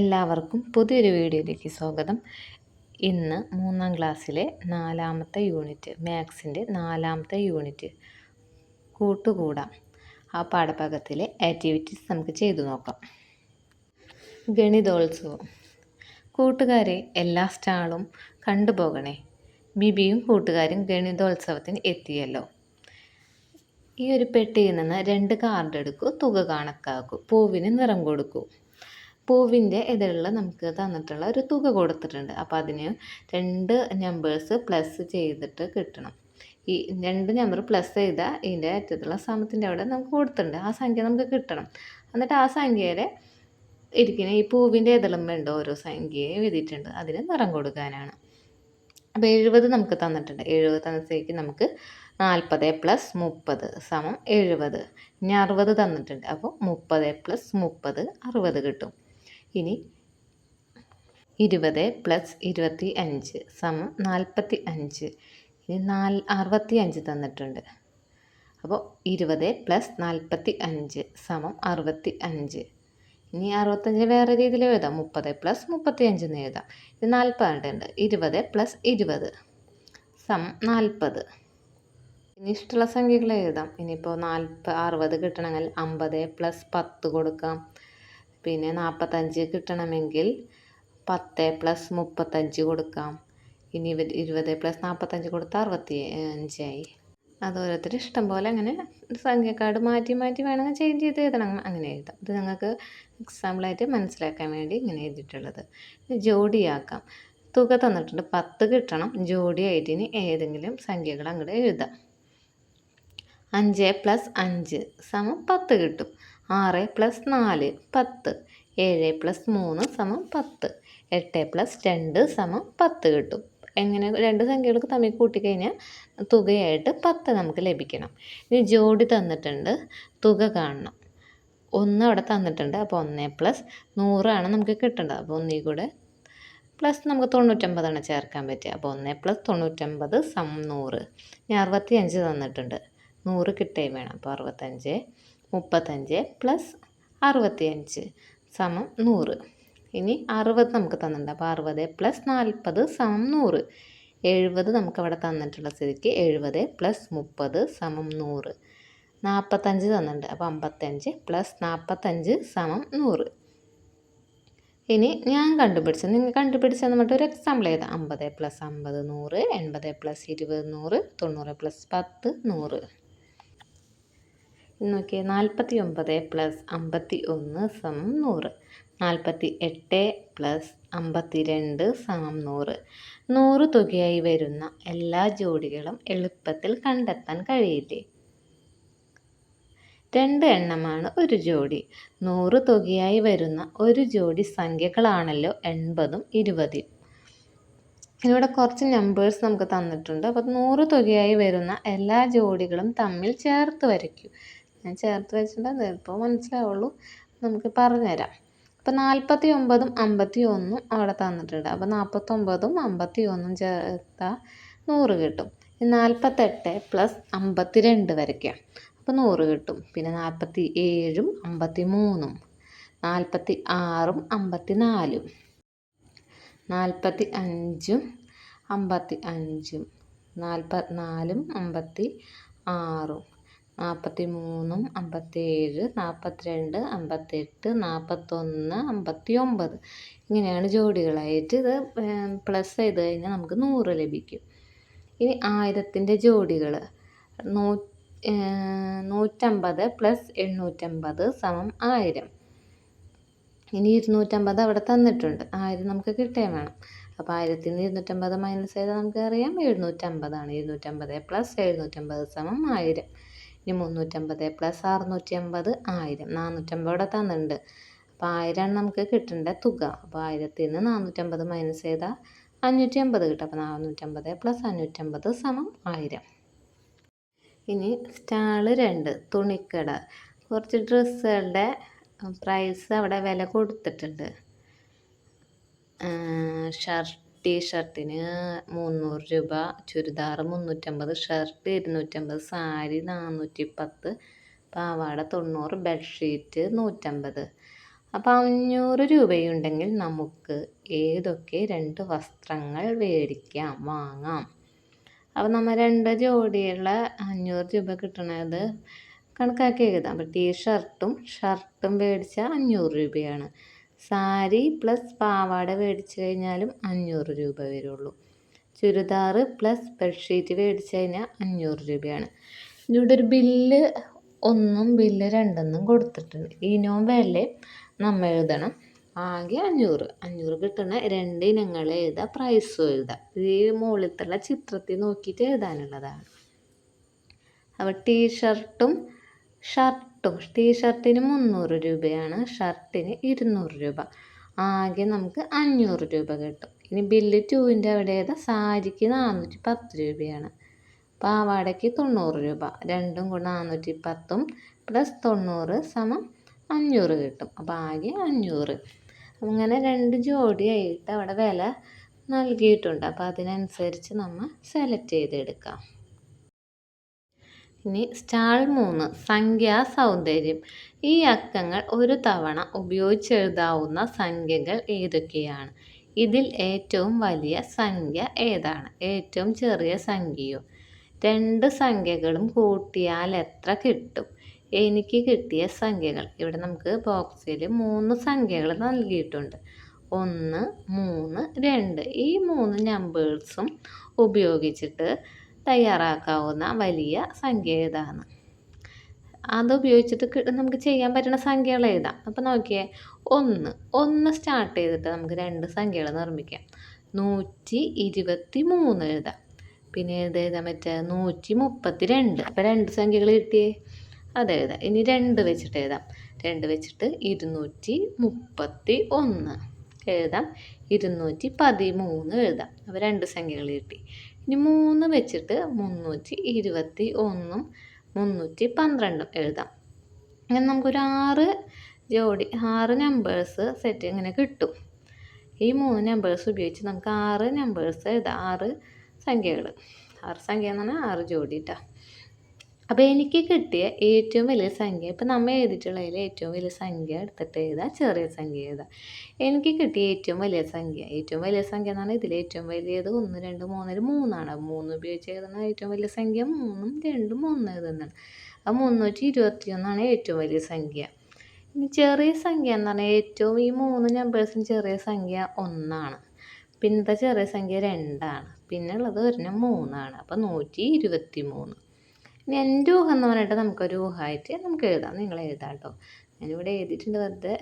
എല്ലാവർക്കും പുതിയൊരു വീഡിയോയിലേക്ക് സ്വാഗതം. ഇന്ന് മൂന്നാം ക്ലാസ്സിലെ നാലാമത്തെ യൂണിറ്റ് മാത്സിന്റെ നാലാമത്തെ യൂണിറ്റ് കൂട്ടുകൂടാം. ആ പാഠഭാഗത്തിലെ ആക്ടിവിറ്റീസ് നമുക്ക് ചെയ്തു നോക്കാം. ഗണിതോത്സവം. കൂട്ടുകാരെ എല്ലാ സ്റ്റാളും കണ്ടുപോകണേ. ബിബിയും കൂട്ടുകാരും ഗണിതോത്സവത്തിന് എത്തിയല്ലോ. ഈ ഒരു പെട്ടിയിൽ നിന്ന് രണ്ട് കാർഡ് എടുക്കൂ തുക കണക്കാക്കൂ പൂവിന് നിറം കൊടുക്കൂ. പൂവിന്റെ ഇതിലുള്ള നമുക്ക് തന്നിട്ടുള്ള ഒരു തുക കൊടുത്തിട്ടുണ്ട്. അപ്പോൾ അതിന് രണ്ട് നമ്പേഴ്സ് പ്ലസ് ചെയ്തിട്ട് കിട്ടണം. ഈ രണ്ട് നമ്പർ പ്ലസ് ചെയ്താൽ ഇതിന്റെ അറ്റത്തുള്ള സമത്തിന്റെ അവിടെ നമുക്ക് കൊടുത്തിട്ടുണ്ട്. ആ സംഖ്യ നമുക്ക് കിട്ടണം. എന്നിട്ട് ആ സംഖ്യയുടെ ഇരിക്കുന്ന ഈ പൂവിന്റെ ഉണ്ട് ഓരോ സംഖ്യയും എഴുതിയിട്ടുണ്ട്. അതിന് നിറം കൊടുക്കാനാണ്. അപ്പോൾ എഴുപത് നമുക്ക് തന്നിട്ടുണ്ട്. എഴുപത് തന്നത്തേക്ക് നമുക്ക് നാൽപ്പത് പ്ലസ് മുപ്പത് സമം എഴുപത്. ഇനി അറുപത് തന്നിട്ടുണ്ട്. അപ്പോൾ മുപ്പത് പ്ലസ് മുപ്പത് അറുപത് കിട്ടും. ഇനി ഇരുപത് പ്ലസ് ഇരുപത്തി അഞ്ച് സമം നാൽപ്പത്തി അഞ്ച്. ഇനി നാല് അറുപത്തി അഞ്ച് തന്നിട്ടുണ്ട്. അപ്പോൾ ഇരുപത് പ്ലസ് നാൽപ്പത്തി അഞ്ച് സമം അറുപത്തി അഞ്ച്. ഇനി അറുപത്തഞ്ച് വേറെ രീതിയിൽ എഴുതാം. മുപ്പത് പ്ലസ് മുപ്പത്തി അഞ്ച് എന്ന് എഴുതാം. ഇത് നാൽപ്പതുണ്ട് ഇരുപത് പ്ലസ് ഇരുപത് സമം നാൽപ്പത്. ഇനി ഇഷ്ടമുള്ള സംഖ്യകൾ എഴുതാം. ഇനിയിപ്പോൾ നാൽപ്പ അറുപത് കിട്ടണമെങ്കിൽ അമ്പത് പ്ലസ് പത്ത് കൊടുക്കാം. പിന്നെ നാൽപ്പത്തഞ്ച് കിട്ടണമെങ്കിൽ പത്ത് പ്ലസ് മുപ്പത്തഞ്ച് കൊടുക്കാം. ഇനി ഇരുപത് പ്ലസ് നാൽപ്പത്തഞ്ച് കൊടുത്താൽ അറുപത്തി അഞ്ചായി. അത് ഓരോരുത്തർ ഇഷ്ടം പോലെ അങ്ങനെ സംഖ്യക്കാട് മാറ്റി മാറ്റി വേണമെങ്കിൽ ചേഞ്ച് ചെയ്ത് എഴുതണം. അങ്ങനെ എഴുതാം. ഇത് നിങ്ങൾക്ക് എക്സാമ്പിളായിട്ട് മനസ്സിലാക്കാൻ വേണ്ടി ഇങ്ങനെ എഴുതിയിട്ടുള്ളത്. ജോഡിയാക്കാം. തുക തന്നിട്ടുണ്ട്. പത്ത് കിട്ടണം. ജോഡിയായിട്ട് ഇനി ഏതെങ്കിലും സംഖ്യകൾ അങ്ങോട്ട് എഴുതാം. അഞ്ച് പ്ലസ് അഞ്ച് സമം പത്ത് കിട്ടും. ആറ് പ്ലസ് നാല് പത്ത്. ഏഴ് പ്ലസ് മൂന്ന് സമം പത്ത്. എട്ട് പ്ലസ് രണ്ട് സമം പത്ത് കിട്ടും. എങ്ങനെ രണ്ട് സംഖ്യകൾക്ക് തമ്മിൽ കൂട്ടിക്കഴിഞ്ഞാൽ തുകയായിട്ട് പത്ത് നമുക്ക് ലഭിക്കണം. ഇനി ജോഡി തന്നിട്ടുണ്ട്. തുക കാണണം. ഒന്ന് അവിടെ തന്നിട്ടുണ്ട്. അപ്പോൾ ഒന്ന് പ്ലസ് നൂറാണ് നമുക്ക് കിട്ടേണ്ടത്. അപ്പോൾ ഒന്നീ കൂടെ പ്ലസ് നമുക്ക് തൊണ്ണൂറ്റമ്പതാണ് ചേർക്കാൻ പറ്റുക. അപ്പോൾ ഒന്ന് പ്ലസ് തൊണ്ണൂറ്റമ്പത് സം നൂറ്. ഇനി അറുപത്തി അഞ്ച് തന്നിട്ടുണ്ട്. നൂറ് കിട്ടുകയും വേണം. അപ്പോൾ അറുപത്തഞ്ച് മുപ്പത്തഞ്ച് പ്ലസ് അറുപത്തിയഞ്ച് സമം നൂറ്. ഇനി അറുപത് നമുക്ക് തന്നിട്ടുണ്ട്. അപ്പോൾ അറുപത് പ്ലസ് നാൽപ്പത് സമം നൂറ്. എഴുപത് നമുക്ക് അവിടെ തന്നിട്ടുള്ള സ്ഥിതിക്ക് എഴുപത് പ്ലസ് മുപ്പത് സമം നൂറ്. നാൽപ്പത്തഞ്ച് തന്നിട്ടുണ്ട്. അപ്പോൾ അമ്പത്തഞ്ച് പ്ലസ് നാൽപ്പത്തഞ്ച് സമം നൂറ്. ഇനി ഞാൻ കണ്ടുപിടിച്ച നിങ്ങൾ കണ്ടുപിടിച്ച എന്നിട്ട് ഒരു എക്സാമ്പിൾ ചെയ്താൽ അമ്പത് പ്ലസ് അമ്പത് നൂറ് എൺപത് പ്ലസ് ഇരുപത് നൂറ് തൊണ്ണൂറ് പ്ലസ് പത്ത് നൂറ്. നോക്കിയേ നാൽപ്പത്തി ഒമ്പത് പ്ലസ് അമ്പത്തി ഒന്ന് സമം നൂറ്. നാൽപ്പത്തി എട്ട് പ്ലസ് അമ്പത്തി രണ്ട് സമം നൂറ്. നൂറ് തുകയായി വരുന്ന എല്ലാ ജോഡികളും എളുപ്പത്തിൽ കണ്ടെത്താൻ കഴിയില്ലേ? രണ്ട് എണ്ണമാണ് ഒരു ജോഡി. നൂറ് തുകയായി വരുന്ന ഒരു ജോഡി സംഖ്യകളാണല്ലോ എൺപതും ഇരുപതും. ഇവിടെ കുറച്ച് നമ്പേഴ്സ് നമുക്ക് തന്നിട്ടുണ്ട്. അപ്പോൾ നൂറ് തുകയായി വരുന്ന എല്ലാ ജോഡികളും തമ്മിൽ ചേർത്ത് വരയ്ക്കും. ഞാൻ ചേർത്ത് വെച്ചിട്ടുണ്ട്. ഇപ്പോൾ മനസ്സിലാവുള്ളൂ. നമുക്ക് പറഞ്ഞുതരാം. അപ്പോൾ നാൽപ്പത്തി ഒമ്പതും അമ്പത്തി ഒന്നും അവിടെ തന്നിട്ടുണ്ട്. അപ്പോൾ നാൽപ്പത്തൊമ്പതും അമ്പത്തി ഒന്നും ചേർത്താൽ നൂറ് കിട്ടും. നാൽപ്പത്തെട്ട് പ്ലസ് അമ്പത്തി രണ്ട് വരയ്ക്കാം. അപ്പോൾ നൂറ് കിട്ടും. പിന്നെ നാൽപ്പത്തി ഏഴും അമ്പത്തി മൂന്നും നാൽപ്പത്തി ആറും അമ്പത്തി നാലും നാൽപ്പത്തി അഞ്ചും അമ്പത്തി അഞ്ചും നാൽപ്പത്തിനാലും അമ്പത്തി ആറും നാൽപ്പത്തി മൂന്നും അമ്പത്തേഴ് നാൽപ്പത്തിരണ്ട് അമ്പത്തെട്ട് നാൽപ്പത്തൊന്ന് അമ്പത്തി ഒമ്പത് ഇങ്ങനെയാണ് ജോഡികളായിട്ട് ഇത് പ്ലസ് ചെയ്ത് കഴിഞ്ഞാൽ നമുക്ക് നൂറ് ലഭിക്കും. ഇനി ആയിരത്തിന്റെ ജോഡികൾ നൂ നൂറ്റമ്പത് പ്ലസ് എണ്ണൂറ്റമ്പത് സമം ആയിരം. ഇനി ഇരുന്നൂറ്റമ്പത് അവിടെ തന്നിട്ടുണ്ട്. ആയിരം നമുക്ക് കിട്ടുകയും വേണം. അപ്പോൾ ആയിരത്തിൽ നിന്ന് ഇരുന്നൂറ്റമ്പത് മൈനസ് ചെയ്താൽ നമുക്കറിയാം എഴുന്നൂറ്റമ്പതാണ്. ഇരുന്നൂറ്റമ്പത് പ്ലസ് എഴുന്നൂറ്റമ്പത് സമം ആയിരം. ഇനി മുന്നൂറ്റമ്പത് പ്ലസ് അറുന്നൂറ്റി അമ്പത് ആയിരം ഇവിടെ തന്നിട്ടുണ്ട്. അപ്പോൾ ആയിരമാണ് നമുക്ക് കിട്ടേണ്ട തുക. അപ്പോൾ ആയിരത്തിൽ നിന്ന് നാനൂറ്റമ്പത് മൈനസ് ചെയ്താൽ അഞ്ഞൂറ്റി അമ്പത് കിട്ടും. അപ്പോൾ നാനൂറ്റമ്പത് പ്ലസ് അഞ്ഞൂറ്റമ്പത് സമം ആയിരം. ഇനി സ്റ്റാൾ രണ്ട് തുണിക്കട. കുറച്ച് ഡ്രസ്സുകളുടെ പ്രൈസ് അവിടെ വില കൊടുത്തിട്ടുണ്ട്. ഷർട്ട് ടീഷർട്ടിന് മുന്നൂറ് രൂപ ചുരിദാർ മുന്നൂറ്റമ്പത് ഷർട്ട് ഇരുന്നൂറ്റമ്പത് സാരി നാനൂറ്റി പത്ത് പാവാട തൊണ്ണൂറ് ബെഡ്ഷീറ്റ് നൂറ്റമ്പത്. അപ്പോൾ അഞ്ഞൂറ് രൂപയുണ്ടെങ്കിൽ നമുക്ക് ഏതൊക്കെ രണ്ട് വസ്ത്രങ്ങൾ മേടിക്കാം വാങ്ങാം. അപ്പോൾ നമ്മൾ രണ്ട് ജോഡിയുള്ള അഞ്ഞൂറ് രൂപ കിട്ടണത് കണക്കാക്കി എഴുതാം. അപ്പോൾ ടീ ഷർട്ടും ഷർട്ടും മേടിച്ചാൽ അഞ്ഞൂറ് രൂപയാണ്. സാരി പ്ലസ് പാവാട മേടിച്ചു കഴിഞ്ഞാലും അഞ്ഞൂറ് രൂപ വരുള്ളൂ. ചുരിദാർ പ്ലസ് ബെഡ്ഷീറ്റ് മേടിച്ചു കഴിഞ്ഞാൽ അഞ്ഞൂറ് രൂപയാണ്. ഇവിടെ ഒരു ബില്ല് ഒന്നും ബില്ല് രണ്ടെന്നും കൊടുത്തിട്ടുണ്ട്. ഇനവും വിലയും നമ്മൾ എഴുതണം. ആകെ അഞ്ഞൂറ്. അഞ്ഞൂറ് കിട്ടുന്ന രണ്ട് ഇനങ്ങൾ എഴുതുക പ്രൈസും എഴുതുക ഈ മുകളിലത്തുള്ള ചിത്രത്തിൽ നോക്കിയിട്ട് എഴുതാനുള്ളതാണ്. അപ്പോൾ ടീ ഷർട്ടും ഷർട്ടും ടീ ഷർട്ടിന് മുന്നൂറ് രൂപയാണ് ഷർട്ടിന് ഇരുന്നൂറ് രൂപ. ആകെ നമുക്ക് അഞ്ഞൂറ് രൂപ കിട്ടും. ഇനി ബില്ല് ടൂവിന്റെ അവിടെ ഏതാ? സാരിക്ക് നാനൂറ്റി പത്ത് രൂപയാണ്. പാവാടയ്ക്ക് തൊണ്ണൂറ് രൂപ. രണ്ടും കൂടെ നാനൂറ്റി പത്തും പ്ലസ് തൊണ്ണൂറ് സമം അഞ്ഞൂറ് കിട്ടും. അപ്പോൾ ആകെ അഞ്ഞൂറ്. അങ്ങനെ രണ്ട് ജോഡിയായിട്ട് അവിടെ വില നൽകിയിട്ടുണ്ട്. അപ്പോൾ അതിനനുസരിച്ച് നമ്മൾ സെലക്ട് ചെയ്തെടുക്കാം. ഇനി സ്റ്റാൾ മൂന്ന് സംഖ്യാ സൗന്ദര്യം. ഈ അക്കങ്ങൾ ഒരു തവണ ഉപയോഗിച്ചെഴുതാവുന്ന സംഖ്യകൾ ഏതൊക്കെയാണ്? ഇതിൽ ഏറ്റവും വലിയ സംഖ്യ ഏതാണ്? ഏറ്റവും ചെറിയ സംഖ്യയോ? രണ്ട് സംഖ്യകളും കൂട്ടിയാൽ എത്ര കിട്ടും? എനിക്ക് കിട്ടിയ സംഖ്യകൾ. ഇവിടെ നമുക്ക് ബോക്സിൽ മൂന്ന് സംഖ്യകൾ നൽകിയിട്ടുണ്ട്. ഒന്ന് മൂന്ന് രണ്ട്. ഈ മൂന്ന് നമ്പേഴ്സും ഉപയോഗിച്ചിട്ട് തയ്യാറാക്കാവുന്ന വലിയ സംഖ്യ ഏതാണ്? അത് ഉപയോഗിച്ചിട്ട് നമുക്ക് ചെയ്യാൻ പറ്റുന്ന സംഖ്യകൾ എഴുതാം അപ്പോൾ നോക്കിയേ ഒന്ന് ഒന്ന് സ്റ്റാർട്ട് ചെയ്തിട്ട് നമുക്ക് രണ്ട് സംഖ്യകൾ നിർമ്മിക്കാം. നൂറ്റി ഇരുപത്തി മൂന്ന് എഴുതാം. പിന്നെ ഏത് എഴുതാൻ പറ്റുക നൂറ്റി മുപ്പത്തി രണ്ട് അപ്പോൾ രണ്ട് സംഖ്യകൾ കിട്ടിയേ? അത് എഴുതാം ഇനി രണ്ട് വെച്ചിട്ട് എഴുതാം രണ്ട് വെച്ചിട്ട് ഇരുന്നൂറ്റി മുപ്പത്തി ഒന്ന് എഴുതാം. ഇരുന്നൂറ്റി പതിമൂന്ന് എഴുതാം. അപ്പോൾ രണ്ട് സംഖ്യകൾ കിട്ടി. ഇനി മൂന്ന് വെച്ചിട്ട് മുന്നൂറ്റി ഇരുപത്തി ഒന്നും മുന്നൂറ്റി പന്ത്രണ്ടും എഴുതാം. അങ്ങനെ നമുക്കൊരു ആറ് ജോഡി ആറ് നമ്പേഴ്സ് സെറ്റ് ഇങ്ങനെ കിട്ടും. ഈ മൂന്ന് നമ്പേഴ്സ് ഉപയോഗിച്ച് നമുക്ക് ആറ് നമ്പേഴ്സ് എഴുതാം ആറ് സംഖ്യകൾ ആറ് സംഖ്യ എന്ന് പറഞ്ഞാൽ ആറ് ജോഡി കേട്ടോ അപ്പോൾ എനിക്ക് കിട്ടിയ ഏറ്റവും വലിയ സംഖ്യ ഇപ്പം നമ്മൾ എഴുതിയിട്ടുള്ളതിൽ ഏറ്റവും വലിയ സംഖ്യ എടുത്തിട്ട് എഴുതുക ചെറിയ സംഖ്യ എഴുതുക എനിക്ക് കിട്ടിയ ഏറ്റവും വലിയ സംഖ്യ ഏറ്റവും വലിയ സംഖ്യ എന്ന് പറഞ്ഞാൽ ഇതിൽ ഏറ്റവും വലിയത്. ഒന്ന് രണ്ട് മൂന്നിൽ മൂന്നാണ്. മൂന്ന് ഉപയോഗിച്ച് എഴുതുന്ന ഏറ്റവും വലിയ സംഖ്യ മൂന്നും രണ്ടും മൂന്നും എഴുതുന്നതാണ്. ആ മുന്നൂറ്റി ഇരുപത്തി ഒന്നാണ് ഏറ്റവും വലിയ സംഖ്യ. ഇനി ചെറിയ സംഖ്യ എന്ന് പറഞ്ഞാൽ ഏറ്റവും ഈ മൂന്ന് നമ്പേഴ്സിന് ചെറിയ സംഖ്യ ഒന്നാണ്. പിന്നത്തെ ചെറിയ സംഖ്യ രണ്ടാണ്. പിന്നെ ഉള്ളത് ഒരെണ്ണം മൂന്നാണ്. അപ്പോൾ നൂറ്റി ഇരുപത്തി മൂന്ന് ഇനി എന്റെ ഊഹം എന്ന് പറഞ്ഞിട്ട് നമുക്കൊരു ഊഹമായിട്ട് നമുക്ക് എഴുതാം. നിങ്ങൾ എഴുതാം കേട്ടോ ഞാനിവിടെ എഴുതിയിട്ടുണ്ട് വെറുതെ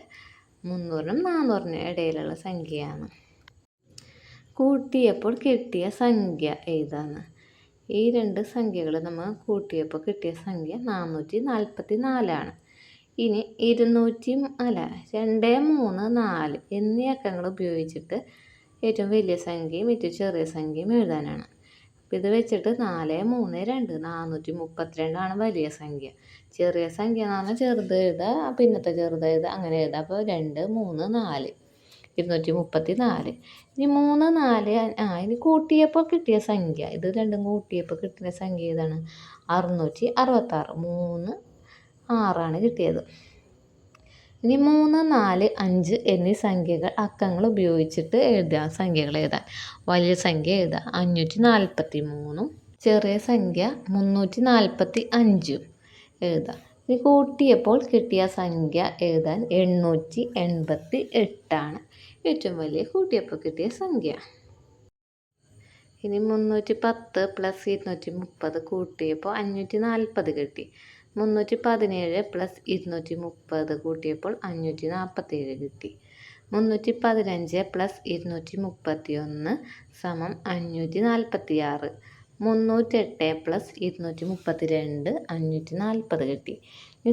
മുന്നൂറിനും നാന്നൂറിനും ഇടയിലുള്ള സംഖ്യയാണ്. കൂട്ടിയപ്പോൾ കിട്ടിയ സംഖ്യ ഏതാണ് ഈ രണ്ട് സംഖ്യകൾ നമ്മൾ കൂട്ടിയപ്പോൾ കിട്ടിയ സംഖ്യ നാനൂറ്റി നാൽപ്പത്തി നാലാണ് ഇനി ഇരുന്നൂറ്റി അല്ല രണ്ട് മൂന്ന് നാല് എന്നീ അക്കങ്ങൾ ഉപയോഗിച്ചിട്ട് ഏറ്റവും വലിയ സംഖ്യയും ഏറ്റവും ചെറിയ സംഖ്യയും എഴുതാനാണ്. അപ്പോൾ ഇത് വെച്ചിട്ട് നാല് മൂന്ന് രണ്ട് നാനൂറ്റി മുപ്പത്തിരണ്ടാണ് വലിയ സംഖ്യ. ചെറിയ സംഖ്യ എന്ന് പറഞ്ഞാൽ ചെറുത് എഴുതുക പിന്നത്തെ ചെറുത് എഴുതുക അങ്ങനെ എഴുതുക അപ്പോൾ രണ്ട് മൂന്ന് നാല് ഇരുന്നൂറ്റി മുപ്പത്തി നാല് ഇനി മൂന്ന് നാല് ആ ഇനി കൂട്ടിയപ്പോൾ കിട്ടിയ സംഖ്യ. ഇത് രണ്ടും കൂട്ടിയപ്പോൾ കിട്ടിയ സംഖ്യ ഏതാണ്? അറുന്നൂറ്റി അറുപത്താറ്. മൂന്ന് ആറാണ് കിട്ടിയത്. ഇനി മൂന്ന് നാല് അഞ്ച് എന്നീ സംഖ്യകൾ അക്കങ്ങൾ ഉപയോഗിച്ചിട്ട് എഴുതുക. സംഖ്യകൾ എഴുതാൻ. വലിയ സംഖ്യ എഴുതുക അഞ്ഞൂറ്റി നാൽപ്പത്തി മൂന്നും ചെറിയ സംഖ്യ മുന്നൂറ്റി നാൽപ്പത്തി അഞ്ചും എഴുതുക ഇനി കൂട്ടിയപ്പോൾ കിട്ടിയ സംഖ്യ എഴുതാൻ എണ്ണൂറ്റി എൺപത്തി എട്ടാണ് ഏറ്റവും വലിയ കൂട്ടിയപ്പോൾ കിട്ടിയ സംഖ്യ. ഇനി മുന്നൂറ്റി പത്ത് പ്ലസ് ഇരുന്നൂറ്റി മുപ്പത് കൂട്ടിയപ്പോൾ അഞ്ഞൂറ്റി നാൽപ്പത് കിട്ടി. മുന്നൂറ്റി പതിനേഴ് പ്ലസ് ഇരുന്നൂറ്റി മുപ്പത് കൂട്ടിയപ്പോൾ അഞ്ഞൂറ്റി നാൽപ്പത്തേഴ് കിട്ടി. മുന്നൂറ്റി പതിനഞ്ച് പ്ലസ് ഇരുന്നൂറ്റി മുപ്പത്തി ഒന്ന് സമം അഞ്ഞൂറ്റി നാൽപ്പത്തി ആറ് മുന്നൂറ്റെട്ട് പ്ലസ് ഇരുന്നൂറ്റി മുപ്പത്തി രണ്ട് അഞ്ഞൂറ്റി നാൽപ്പത് കിട്ടി. ഇനി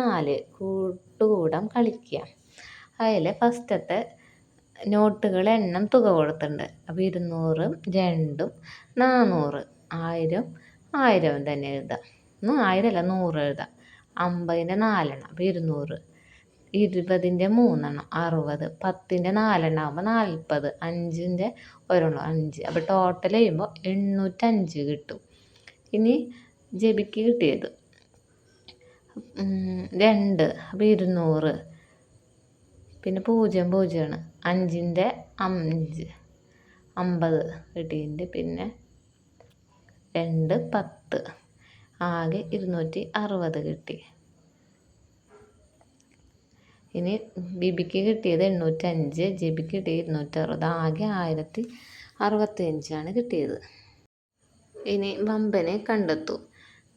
നാല് കൂട്ടുകൂടം കളിക്കുക. അതിൽ ഫസ്റ്റത്തെ നോട്ടുകൾ എണ്ണം തുക കൊടുത്തിട്ടുണ്ട്. അപ്പോൾ ഇരുന്നൂറും രണ്ടും നാനൂറ് ആയിരം ആയിരവും തന്നെ എഴുതാം ആയിരമല്ല നൂറ് എഴുതാം. അമ്പതിന്റെ നാലെണ്ണം അപ്പോൾ ഇരുന്നൂറ്. ഇരുപതിന്റെ മൂന്നെണ്ണം അറുപത്. പത്തിന്റെ നാലെണ്ണം ആകുമ്പോൾ നാൽപ്പത്. അഞ്ചിന്റെ ഒരെണ്ണം അഞ്ച്. അപ്പോൾ ടോട്ടൽ ചെയ്യുമ്പോൾ എണ്ണൂറ്റഞ്ച് കിട്ടും. ഇനി ജബിക്ക് കിട്ടിയത്. രണ്ട് അപ്പോൾ ഇരുന്നൂറ്. പിന്നെ പൂജ്യം പൂജ്യമാണ് അഞ്ചിന്റെ അഞ്ച് അമ്പത് കിട്ടിയിട്ടുണ്ട്. പിന്നെ രണ്ട് പത്ത്. ആകെ ഇരുന്നൂറ്റി അറുപത് കിട്ടി. ഇനി ബിബിക്ക് കിട്ടിയത് എണ്ണൂറ്റഞ്ച് ജിബിക്ക് കിട്ടിയത് ഇരുന്നൂറ്റി അറുപത് ആകെ ആയിരത്തി അറുപത്തഞ്ചാണ് കിട്ടിയത്. ഇനി വമ്പനെ കണ്ടെത്തു.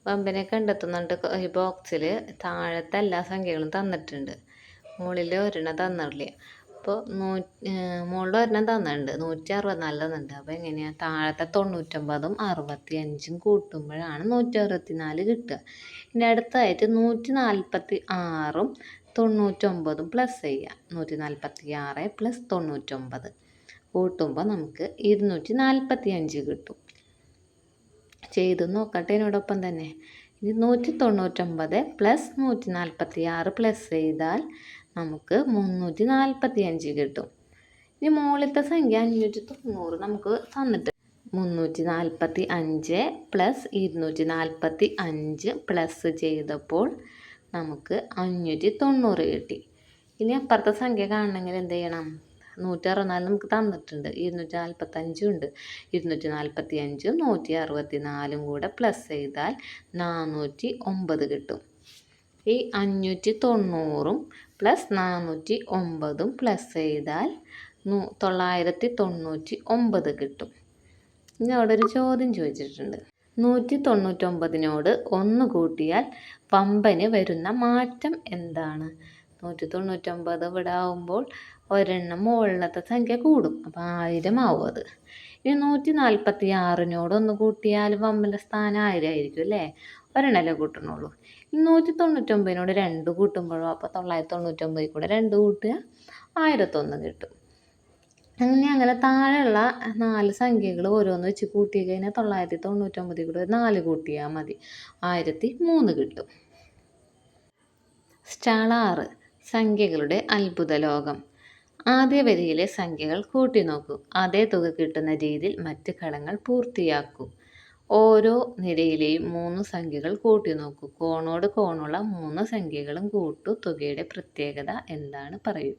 വമ്പനെ കണ്ടെത്തുന്നുണ്ട്. ഈ ബോക്സിൽ താഴത്തെ എല്ലാ സംഖ്യകളും തന്നിട്ടുണ്ട്. മുകളിൽ ഒരെണ്ണം തന്നില്ല അപ്പോൾ നൂ മുകളിൽ ഒരെണ്ണം തന്നിട്ടുണ്ട്. നൂറ്റി അറുപത്തിനാല് തന്നിട്ടുണ്ട് അപ്പോൾ എങ്ങനെയാണ് താഴത്തെ തൊണ്ണൂറ്റൊമ്പതും അറുപത്തി അഞ്ചും കൂട്ടുമ്പോഴാണ് നൂറ്റി അറുപത്തിനാല് കിട്ടുക. ഇനി അടുത്തായിട്ട് നൂറ്റി നാൽപ്പത്തി ആറും തൊണ്ണൂറ്റൊമ്പതും പ്ലസ് ചെയ്യുക നൂറ്റി നാൽപ്പത്തി ആറ് പ്ലസ് തൊണ്ണൂറ്റൊമ്പത് കൂട്ടുമ്പോൾ നമുക്ക് ഇരുന്നൂറ്റി നാൽപ്പത്തി അഞ്ച് കിട്ടും. ചെയ്ത് നോക്കട്ടെ എന്നോടൊപ്പം തന്നെ. ഇനി നൂറ്റി തൊണ്ണൂറ്റൊമ്പത് പ്ലസ് നൂറ്റി നാൽപ്പത്തി ആറ് പ്ലസ് ചെയ്താൽ നമുക്ക് മുന്നൂറ്റി നാൽപ്പത്തി അഞ്ച് കിട്ടും. ഇനി മുകളിലത്തെ സംഖ്യ അഞ്ഞൂറ്റി തൊണ്ണൂറ് നമുക്ക് തന്നിട്ട് മുന്നൂറ്റി നാൽപ്പത്തി അഞ്ച് പ്ലസ് ഇരുന്നൂറ്റി നാൽപ്പത്തി അഞ്ച് പ്ലസ് ചെയ്തപ്പോൾ നമുക്ക് അഞ്ഞൂറ്റി തൊണ്ണൂറ് കിട്ടി. ഇനി അപ്പുറത്തെ സംഖ്യ കാണണമെങ്കിൽ എന്ത് ചെയ്യണം? നൂറ്റി അറുപത്തിനാല് നമുക്ക് തന്നിട്ടുണ്ട്. ഇരുന്നൂറ്റി നാൽപ്പത്തഞ്ചും ഉണ്ട്. ഇരുന്നൂറ്റി നാൽപ്പത്തി അഞ്ചും നൂറ്റി അറുപത്തി നാലും കൂടെ പ്ലസ് ചെയ്താൽ നാനൂറ്റി ഒമ്പത് കിട്ടും. ഈ അഞ്ഞൂറ്റി തൊണ്ണൂറും പ്ലസ് നാനൂറ്റി ഒമ്പതും പ്ലസ് ചെയ്താൽ തൊള്ളായിരത്തി തൊണ്ണൂറ്റി ഒമ്പത് കിട്ടും. ഇനി അവിടെ ഒരു ചോദ്യം ചോദിച്ചിട്ടുണ്ട്. നൂറ്റി തൊണ്ണൂറ്റൊമ്പതിനോട് ഒന്ന് കൂട്ടിയാൽ പമ്പന് വരുന്ന മാറ്റം എന്താണ്? നൂറ്റി തൊണ്ണൂറ്റൊമ്പത് ഇവിടെ ആവുമ്പോൾ ഒരെണ്ണം മുകളിലത്തെ സംഖ്യ കൂടും. അപ്പോൾ ആയിരം ആവും അത്. ഇനി നൂറ്റി നാൽപ്പത്തി ആറിനോട് ഒന്ന് കൂട്ടിയാൽ പമ്പിന്റെ സ്ഥാനം ആയിരമായിരിക്കും അല്ലേ? ഒരെണ്ണല്ലേ കൂട്ടണുള്ളൂ. നൂറ്റി തൊണ്ണൂറ്റൊമ്പതിനോട് രണ്ട് കൂട്ടുമ്പോഴോ അപ്പോൾ തൊള്ളായിരത്തി തൊണ്ണൂറ്റൊമ്പതിൽ കൂടെ രണ്ട് കൂട്ടുക ആയിരത്തൊന്ന് കിട്ടും. അങ്ങനെ അങ്ങനെ താഴെയുള്ള നാല് സംഖ്യകൾ ഓരോന്ന് വെച്ച് കൂട്ടി കഴിഞ്ഞാൽ തൊള്ളായിരത്തി തൊണ്ണൂറ്റൊമ്പതിൽ കൂടെ നാല് കൂട്ടിയാൽ മതി. ആയിരത്തി മൂന്ന് കിട്ടും. സ്റ്റാൾ ആറ് സംഖ്യകളുടെ അത്ഭുത ലോകം ആദ്യ വരിയിലെ സംഖ്യകൾ കൂട്ടി നോക്കൂ. അതേ തുക കിട്ടുന്ന രീതിയിൽ മറ്റ് ഘടകങ്ങൾ പൂർത്തിയാക്കൂ. ഓരോ നിരയിലെയും മൂന്ന് സംഖ്യകൾ കൂട്ടി നോക്കൂ. കോണോട് കോണുള്ള മൂന്ന് സംഖ്യകളും കൂട്ടു. തുകയുടെ പ്രത്യേകത എന്താണ് പറയൂ.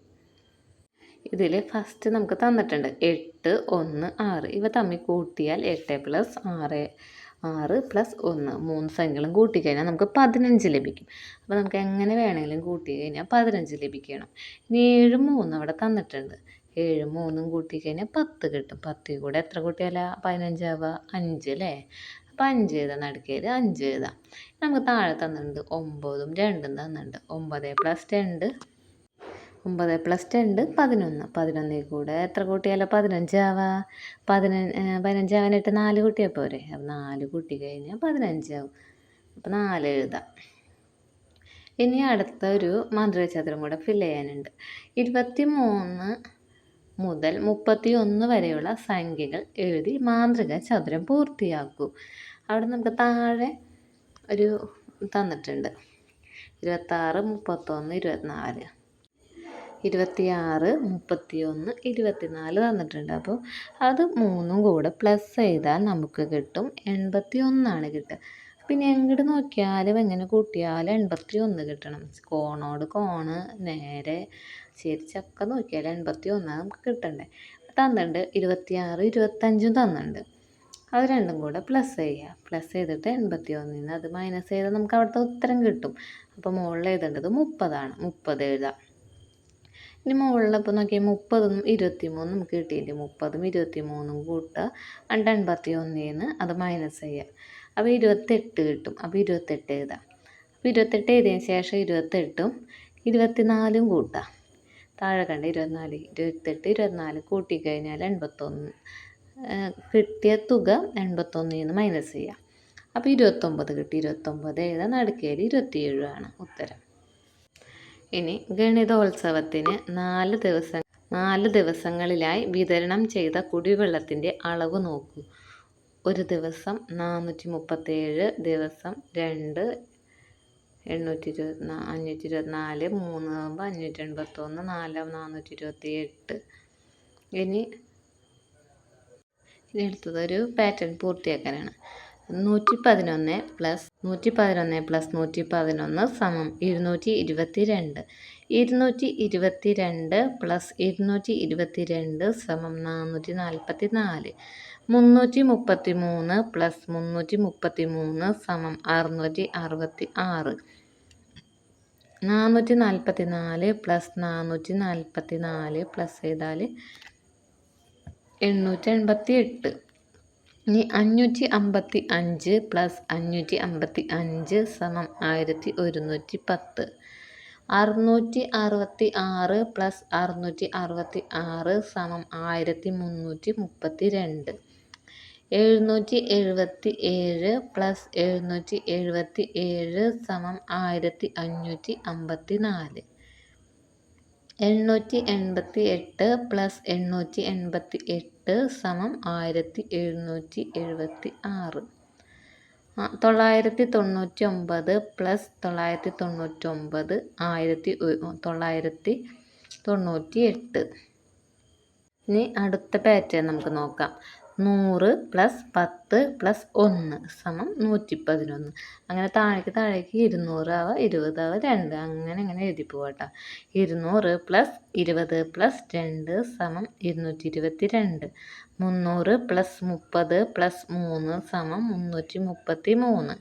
ഇതിൽ ഫസ്റ്റ് നമുക്ക് തന്നിട്ടുണ്ട്. എട്ട് ഒന്ന് ആറ്. ഇവ തമ്മിൽ കൂട്ടിയാൽ എട്ട് പ്ലസ് ആറ്. ആറ് പ്ലസ് ഒന്ന് മൂന്ന് സംഖ്യകളും കൂട്ടിക്കഴിഞ്ഞാൽ നമുക്ക് പതിനഞ്ച് ലഭിക്കും. അപ്പോൾ നമുക്ക് എങ്ങനെ വേണമെങ്കിലും കൂട്ടി കഴിഞ്ഞാൽ പതിനഞ്ച് ലഭിക്കണം. ഇനി ഏഴ് മൂന്ന് അവിടെ തന്നിട്ടുണ്ട്. ഏഴ് മൂന്നും കൂട്ടിക്കഴിഞ്ഞാൽ പത്ത് കിട്ടും. പത്തിൽ കൂടെ എത്ര കൂട്ടിയാലാ? പതിനഞ്ചാവുക അഞ്ച് അല്ലേ? അപ്പോൾ അഞ്ച് എഴുതാം നടുക്കേൽ അഞ്ച് എഴുതാം. നമുക്ക് താഴെ തന്നിട്ടുണ്ട് ഒമ്പതും രണ്ടും തന്നിട്ടുണ്ട്. ഒമ്പത് പ്ലസ് രണ്ട് ഒമ്പത് പ്ലസ് രണ്ട് പതിനൊന്ന്. പതിനൊന്നിൽ കൂടെ എത്ര കുട്ടിയാലോ പതിനഞ്ചാവാ. പതിനഞ്ച് പതിനഞ്ചാവാനായിട്ട് നാല് കൂട്ടിയാൽ പോരെ. അപ്പം നാല് കൂട്ടി കഴിഞ്ഞാൽ പതിനഞ്ചാവും. അപ്പം നാല് എഴുതാം. ഇനി അടുത്ത ഒരു മന്ത്രിചതുരം കൂടെ ഫിൽ ചെയ്യാനുണ്ട്. ഇരുപത്തി മൂന്ന് മുതൽ മുപ്പത്തി ഒന്ന് വരെയുള്ള സംഖ്യകൾ എഴുതി മാന്ത്രിക ചതുരം പൂർത്തിയാക്കൂ. അവിടെ നമുക്ക് താഴെ ഒരു തന്നിട്ടുണ്ട്. ഇരുപത്താറ് മുപ്പത്തൊന്ന് ഇരുപത്തിനാല്. ഇരുപത്തിയാറ് മുപ്പത്തിയൊന്ന് ഇരുപത്തിനാല് തന്നിട്ടുണ്ട്. അപ്പോൾ അത് മൂന്നും കൂടെ പ്ലസ് ചെയ്താൽ നമുക്ക് കിട്ടും എൺപത്തി ഒന്നാണ് കിട്ടുക. പിന്നെ എങ്ങോട്ട് നോക്കിയാലും എങ്ങനെ കൂട്ടിയാലും എൺപത്തി ഒന്ന് കിട്ടണം. കോണോട് കോണ് നേരെ ശരിച്ചൊക്കെ നോക്കിയാൽ എൺപത്തി ഒന്നാണ് നമുക്ക് കിട്ടണ്ടേ. തന്നിട്ടുണ്ട് ഇരുപത്തിയാറ് ഇരുപത്തഞ്ചും തന്നിട്ടുണ്ട്. അത് രണ്ടും കൂടെ പ്ലസ് ചെയ്യുക. പ്ലസ് ചെയ്തിട്ട് എൺപത്തി ഒന്നിൽ നിന്ന് അത് മൈനസ് ചെയ്താൽ നമുക്ക് അവിടുത്തെ ഉത്തരം കിട്ടും. അപ്പോൾ മുകളിൽ എഴുതേണ്ടത് മുപ്പതാണ്. മുപ്പത് എഴുതാം. ഇനി മുകളിലിപ്പോൾ നോക്കിയാൽ മുപ്പതും ഇരുപത്തി മൂന്നും നമുക്ക് കിട്ടിയില്ലേ? മുപ്പതും ഇരുപത്തി മൂന്നും കൂട്ടുക രണ്ട് എൺപത്തി ഒന്നിൽ നിന്ന് അത് മൈനസ് ചെയ്യുക അപ്പോൾ ഇരുപത്തെട്ട് കിട്ടും. അപ്പോൾ ഇരുപത്തെട്ട് എഴുതാം. അപ്പോൾ ഇരുപത്തെട്ട് എഴുതിയതിന് ശേഷം ഇരുപത്തെട്ടും ഇരുപത്തിനാലും കൂട്ടാം. താഴെ കണ്ട് ഇരുപത്തിനാല് ഇരുപത്തെട്ട് ഇരുപത്തിനാല് കൂട്ടിക്കഴിഞ്ഞാൽ എൺപത്തൊന്ന്. കിട്ടിയ തുക എൺപത്തൊന്നിൽ നിന്ന് മൈനസ് ചെയ്യാം. അപ്പോൾ ഇരുപത്തൊമ്പത് കിട്ടി. ഇരുപത്തൊമ്പത് എഴുതാൻ നടുക്കേൽ ആണ് ഉത്തരം. ഇനി ഗണിതോത്സവത്തിന് നാല് ദിവസം നാല് ദിവസങ്ങളിലായി വിതരണം ചെയ്ത കുടിവെള്ളത്തിന്റെ അളവ് നോക്കൂ. ഒരു ദിവസം നാനൂറ്റി മുപ്പത്തേഴ് ദിവസം രണ്ട് എണ്ണൂറ്റി ഇരുപത്തി അഞ്ഞൂറ്റി ഇരുപത്തിനാല് മൂന്ന് ആകുമ്പോൾ അഞ്ഞൂറ്റി എൺപത്തൊന്ന് നാല് നാനൂറ്റി ഇരുപത്തി എട്ട് ഇനി ഇനി അടുത്തത് ഒരു പാറ്റേൺ പൂർത്തിയാക്കാനാണ്. നൂറ്റി പതിനൊന്ന് പ്ലസ് നൂറ്റി പതിനൊന്ന് പ്ലസ് നൂറ്റി പതിനൊന്ന് സമം ഇരുന്നൂറ്റി ഇരുപത്തി രണ്ട് ഇരുന്നൂറ്റി ഇരുപത്തി രണ്ട് പ്ലസ് ഇരുന്നൂറ്റി ഇരുപത്തി രണ്ട് സമം നാനൂറ്റി നാൽപ്പത്തി നാല് മുന്നൂറ്റി മുപ്പത്തി മൂന്ന് പ്ലസ് മുന്നൂറ്റി മുപ്പത്തി മൂന്ന് സമം അറുന്നൂറ്റി അറുപത്തി ആറ് നാനൂറ്റി നാൽപ്പത്തി നാല് പ്ലസ് നാനൂറ്റി നാൽപ്പത്തി നാല് പ്ലസ് ചെയ്താൽ എണ്ണൂറ്റി എൺപത്തി എട്ട് ഇനി അഞ്ഞൂറ്റി അമ്പത്തി അഞ്ച് പ്ലസ് അഞ്ഞൂറ്റി അമ്പത്തി അഞ്ച് സമം ആയിരത്തി ഒരുന്നൂറ്റി പത്ത് അറുന്നൂറ്റി അറുപത്തി ആറ് പ്ലസ് അറുന്നൂറ്റി അറുപത്തി ആറ് സമം ആയിരത്തി മുന്നൂറ്റി മുപ്പത്തി രണ്ട് എഴുന്നൂറ്റി എഴുപത്തി ഏഴ് പ്ലസ് എഴുന്നൂറ്റി എഴുപത്തി ഏഴ് സമം ആയിരത്തി അഞ്ഞൂറ്റി അമ്പത്തി നാല് എണ്ണൂറ്റി എൺപത്തി എട്ട് പ്ലസ് എണ്ണൂറ്റി എൺപത്തി എട്ട് സമം ആയിരത്തി എഴുന്നൂറ്റി എഴുപത്തി ആറ് തൊള്ളായിരത്തി തൊണ്ണൂറ്റി ഒമ്പത് പ്ലസ് തൊള്ളായിരത്തി തൊണ്ണൂറ്റി ഒമ്പത് ആയിരത്തി തൊള്ളായിരത്തി തൊണ്ണൂറ്റി എട്ട് ഇനി അടുത്ത പാറ്റേൺ നമുക്ക് നോക്കാം. നൂറ് പ്ലസ് പത്ത് പ്ലസ് ഒന്ന് സമം നൂറ്റി പതിനൊന്ന് അങ്ങനെ താഴേക്ക് താഴേക്ക് ഇരുന്നൂറാവുക ഇരുപതാവുക രണ്ട്. അങ്ങനെ അങ്ങനെ എഴുതി പോവാട്ടോ ഇരുന്നൂറ് പ്ലസ് ഇരുപത് പ്ലസ് രണ്ട് സമം ഇരുന്നൂറ്റി ഇരുപത്തി രണ്ട് മുന്നൂറ് പ്ലസ് മുപ്പത് പ്ലസ് മൂന്ന് സമം മുന്നൂറ്റി മുപ്പത്തി മൂന്ന്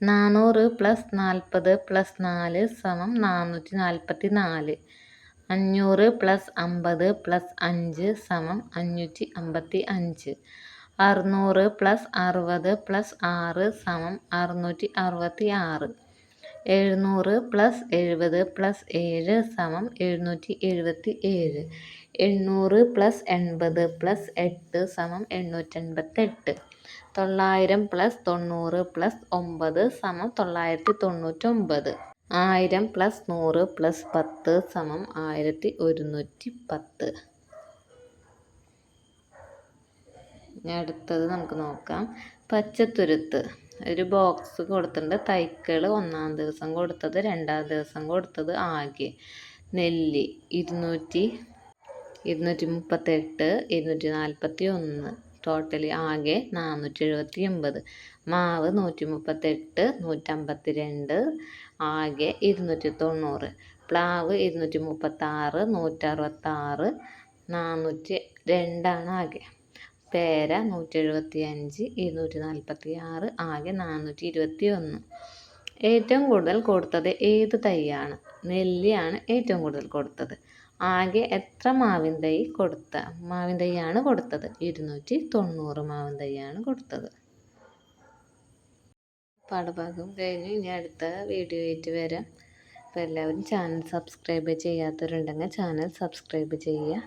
നാനൂറ് പ്ലസ് നാൽപ്പത് പ്ലസ് നാല് സമം നാനൂറ്റി നാൽപ്പത്തി നാല് അഞ്ഞൂറ് പ്ലസ് അമ്പത് പ്ലസ് അഞ്ച് സമം അഞ്ഞൂറ്റി അമ്പത്തി അഞ്ച്. അറുന്നൂറ് പ്ലസ് അറുപത് പ്ലസ് ആറ് സമം അറുന്നൂറ്റി അറുപത്തി ആറ്. എഴുന്നൂറ് പ്ലസ് എഴുപത് പ്ലസ് ഏഴ് സമം എഴുന്നൂറ്റി എഴുപത്തി ഏഴ്. എണ്ണൂറ് പ്ലസ് എൺപത് പ്ലസ് എട്ട് സമം എണ്ണൂറ്റൻപത്തെട്ട്. തൊള്ളായിരം പ്ലസ് തൊണ്ണൂറ് പ്ലസ് ഒമ്പത് സമം തൊള്ളായിരത്തി തൊണ്ണൂറ്റൊമ്പത്. ആയിരം പ്ലസ് നൂറ് പ്ലസ് പത്ത് സമം ആയിരത്തി ഒരുന്നൂറ്റി പത്ത്. അടുത്തത് നമുക്ക് നോക്കാം. പച്ചത്തുരുത്ത്. ഒരു ബോക്സ് കൊടുത്തിട്ടുണ്ട്. തൈക്കൾ ഒന്നാം ദിവസം കൊടുത്തത് രണ്ടാം ദിവസം കൊടുത്തത് ആകെ. നെല്ലി ഇരുന്നൂറ്റി ഇരുന്നൂറ്റി മുപ്പത്തെട്ട് ഇരുന്നൂറ്റി നാൽപ്പത്തി ഒന്ന് ടോട്ടലി ആകെ നാനൂറ്റി എഴുപത്തി ഒമ്പത് മാവ് നൂറ്റി മുപ്പത്തെട്ട് നൂറ്റമ്പത്തി രണ്ട് ആകെ ഇരുന്നൂറ്റി തൊണ്ണൂറ് പ്ലാവ് ഇരുന്നൂറ്റി മുപ്പത്താറ് നൂറ്ററുപത്താറ് നാനൂറ്റി രണ്ടാണ് ആകെ. പേര നൂറ്റി എഴുപത്തി അഞ്ച് ഇരുന്നൂറ്റി നാൽപ്പത്തി ആറ് ആകെ നാനൂറ്റി ഇരുപത്തി ഒന്ന് ഏറ്റവും കൂടുതൽ കൊടുത്തത് ഏത് തൈയാണ്? നെല്ലിയാണ് ഏറ്റവും കൂടുതൽ കൊടുത്തത്. ആകെ എത്ര മാവിൻ തൈ കൊടുത്ത? മാവിൻ തൈയാണ് കൊടുത്തത്. ഇരുന്നൂറ്റി തൊണ്ണൂറ് മാവിൻ തൈയാണ് കൊടുത്തത്. പാഠഭാഗം കഴിഞ്ഞു. ഇനി അടുത്ത വീഡിയോ ആയിട്ട് വരാം. അപ്പോൾ എല്ലാവരും ചാനൽ സബ്സ്ക്രൈബ് ചെയ്യാത്തവരുണ്ടെങ്കിൽ ചാനൽ സബ്സ്ക്രൈബ് ചെയ്യുക.